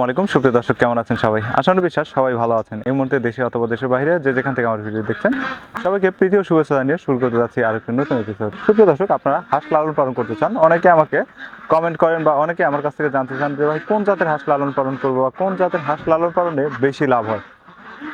আসসালামাইকুম সুপ্রিয় দর্শক, কেমন আছেন সবাই? আসানু বিশ্বাস, সবাই ভালো আছেন। এই মুহূর্তে দেশে অথবা দেশের বাইরে যে যেখান থেকে আমার ভিডিও দেখছেন, সবাইকে প্রীতি ও শুভেচ্ছা জানিয়ে শুরু করতে যাচ্ছি আর একটি নতুন এপিসোড সুপ্রিয় দর্শক, আপনারা হাঁস লালন পালন করতে চান, অনেকে আমাকে কমেন্ট করেন বা অনেকে আমার কাছ থেকে জানতে চান যে, ভাই, কোন জাতের হাঁস লালন পালন করব বা কোন জাতের হাঁস লালন পালনে বেশি লাভ হয়?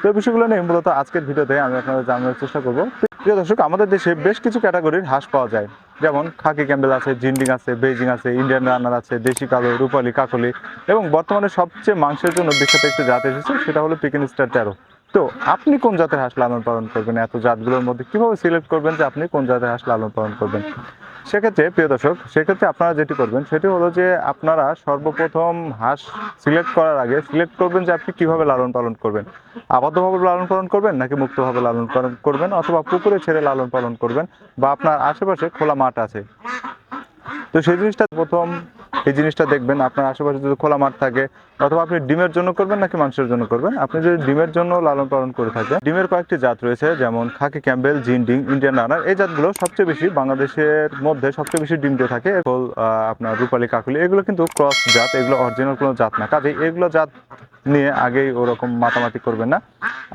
তো এই বিষয়গুলো নিয়ে মূলত আজকের ভিডিওতে আমি আপনাদের জানানোর চেষ্টা করব। প্রিয় দর্শক, আমাদের দেশে বেশ কিছু ক্যাটাগরির হাঁস পাওয়া যায়। যেমন খাকি ক্যাম্বেল আছে, জিন্ডিং আছে বেজিং আছে, ইন্ডিয়ান রানার আছে, দেশি কালো, রূপালি, কাকলি এবং বর্তমানে সবচেয়ে মাংসের জন্য বিখ্যাত একটি জাত এসেছে, সেটা হলো পিকেন স্টার তেরো তো আপনি কোন জাতের হাঁস লালন পালন করবেন? এত জাতগুলোর মধ্যে কীভাবে সিলেক্ট করবেন যে আপনি কোন জাতের হাঁস লালন পালন করবেন? সেক্ষেত্রে, প্রিয় দর্শক, সেক্ষেত্রে আপনারা যেটি করবেন, সেটি হলো যে আপনারা সর্বপ্রথম হাঁস সিলেক্ট করার আগে সিলেক্ট করবেন যে আপনি কীভাবে লালন পালন করবেন। আবদ্ধভাবে লালন পালন করবেন নাকি মুক্তভাবে লালন পালন করবেন অথবা পুকুরে ছেড়ে লালন পালন করবেন বা আপনার আশেপাশে খোলা মাঠ আছে? তো সেই জিনিসটা প্রথম এই জিনিসটা দেখবেন, আপনার আশেপাশে যদি খোলা মাঠ থাকে অথবা আপনি ডিমের জন্য করবেন নাকি মাংসের জন্য করবেন? আপনি যদি ডিমের জন্য লালন পালন করে থাকেন ডিমের কয়েকটি জাত রয়েছে যেমন খাকি ক্যাম্বেল জিন্ডিং ইন্ডিয়ান রানার এই জাতগুলো সবচেয়ে বেশি বাংলাদেশের মধ্যে সবচেয়ে বেশি ডিম দিয়ে থাকে। এরপর, আপনার রূপালী কাকুলি এগুলো কিন্তু ক্রস জাত এগুলো অরিজিনাল কোনো জাত না। কাজে এগুলো জাত নিয়ে আগেই ওরকম মাতামাতি করবেন না।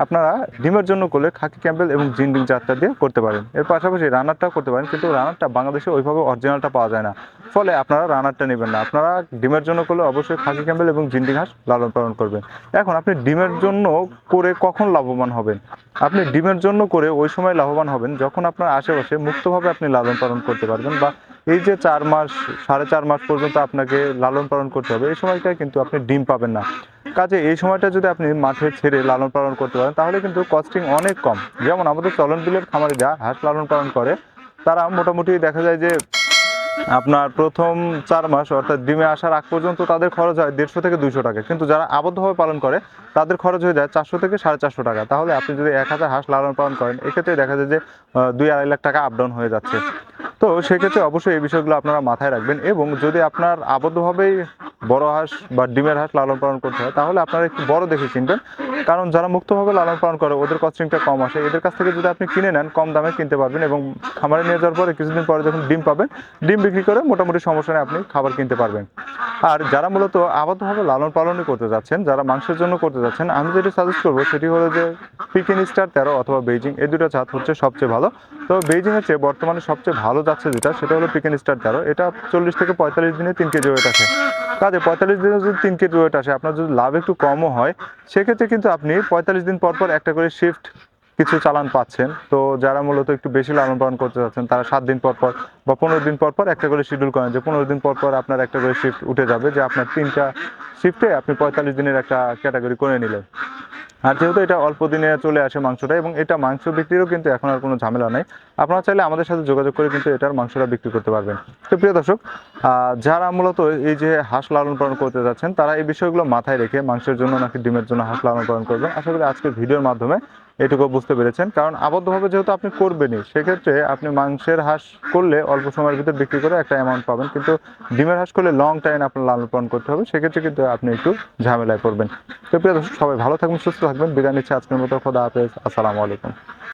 আপনারা ডিমের জন্য করলে খাকি ক্যাম্বেল এবং জিন্ডিং জাতটা দিয়ে করতে পারেন। এর পাশাপাশি রানারটাও করতে পারেন কিন্তু রানারটা বাংলাদেশে ওইভাবে অরিজিনালটা পাওয়া যায় না। ফলে আপনারা রানারটা নেবেন না। আপনারা ডিমের জন্য করলে অবশ্যই খাকি ক্যাম্বেল এবং জিন্ডিং হাঁস লালন পালন করবেন। এখন আপনি ডিমের জন্য করে কখন লাভবান হবেন? আপনি ডিমের জন্য করে ওই সময় লাভবান হবেন যখন আপনার আশেপাশে মুক্তভাবে আপনি লালন পালন করতে পারবেন বা এই যে চার মাস, সাড়ে চার মাস পর্যন্ত আপনাকে লালন পালন করতে হবে, এই সময়টা কিন্তু আপনি ডিম পাবেন না। কাজে এই সময়টা যদি আপনি মাঠে ছেড়ে লালন পালন করতে পারেন, তাহলে কিন্তু কস্টিং অনেক কম। যেমন আমাদের চলন বিলের খামারিরা হাঁস লালন পালন করে। তারা মোটামুটি দেখা যায় যে আপনার প্রথম চার মাস, অর্থাৎ ডিমে আসার আগ পর্যন্ত তাদের খরচ হয় দেড়শো থেকে দুশো টাকা। কিন্তু যারা আবদ্ধভাবে পালন করে, তাদের খরচ হয়ে যায় চারশো থেকে সাড়ে চারশো টাকা। তাহলে আপনি যদি এক হাজার হাঁস লালন পালন করেন, এক্ষেত্রে দেখা যায় যে দুই আড়াই লাখ টাকা আপ ডাউন হয়ে যাচ্ছে। তো সেক্ষেত্রে অবশ্যই এই বিষয়গুলো আপনারা মাথায় রাখবেন এবং যদি আপনার আবদ্ধভাবেই বড় হাঁস বা ডিমের হাঁস লালন পালন করতে হয়, তাহলে আপনারা একটু বড় দেখে কিনবেন কারণ যারা মুক্তভাবে লালন পালন করে, ওদের কস্টিংটা কম আসে। এদের কাছ থেকে যদি আপনি কিনে নেন, কম দামে কিনতে পারবেন এবং খামারে নিয়ে যাওয়ার পরে কিছুদিন পরে যখন ডিম পাবেন, ডিম বিক্রি করে মোটামুটি সমস্যা নেই, আপনি খাবার কিনতে পারবেন। আর যারা মূলত আবদ্ধভাবে লালন পালনই করতে যাচ্ছেন, যারা মাংসের জন্য করতে যাচ্ছেন, আমি যেটি সাজেস্ট করব সেটি হলো যে পিকিন স্টার তেরো অথবা বেইজিং এই দুটো জাত হচ্ছে সবচেয়ে ভালো। তো বেইজিংয়ের হচ্ছে বর্তমানে সবচেয়ে ভালো যাচ্ছে যেটা, সেটা হলো পিকেন স্টার তেরো। এটা চল্লিশ থেকে পঁয়তাল্লিশ দিনে তিন কেজি ওয়েট আসে। কাজে পঁয়তাল্লিশ দিনে যদি তিন কেজি ওয়েট আসে, আপনার যদি লাভ একটু কমও হয়, সেক্ষেত্রে কিন্তু আপনি পঁয়তাল্লিশ দিন পর পর একটা করে শিফট কিছু চালান পাচ্ছেন। তো যারা মূলত একটু বেশি লালন পালন করতে চাচ্ছেন তারা সাত দিন পর পর বা পনেরো দিন পর পর একটা করে শিডিউল করেন যে পনেরো দিন পর পর আপনার একটা করে শিফট উঠে যাবে, যে আপনার তিনটা শিফটে আপনি পঁয়তাল্লিশ দিনের একটা ক্যাটাগরি করে নিলেন। আর যেহেতু এটা অল্প দিনে চলে আসে মাংসটা এবং এটা মাংস বিক্রিরও কিন্তু এখন আর কোনো ঝামেলা নাই। আপনারা চাইলে আমাদের সাথে যোগাযোগ করে কিন্তু এটার মাংসটা বিক্রি করতে পারবেন। তো প্রিয় দর্শক যারা মূলত এই যে হাঁস লালন পালন করতে যাচ্ছেন, তারা এই বিষয়গুলো মাথায় রেখে মাংসের জন্য নাকি ডিমের জন্য হাঁস লালন পালন করবেন। আশা করি আজকের ভিডিওর মাধ্যমে এটুকু বুঝতে পেরেছেন। কারণ আবদ্ধভাবে যেহেতু আপনি করবেনই, সেক্ষেত্রে আপনি মাংসের হাঁস করলে অল্প সময়ের ভিতরে বিক্রি করে একটা অ্যামাউন্ট পাবেন। কিন্তু ডিমের হাঁস করলে লং টাইম আপনার লালন পালন করতে হবে, সেক্ষেত্রে কিন্তু আপনি একটু ঝামেলায় পড়বেন। তো প্রিয় দর্শক, সবাই ভালো থাকবেন, সুস্থ থাকবেন। বিদায় নিচ্ছে আজকের মতো। খোদা হাফেজ। আসসালামু আলাইকুম।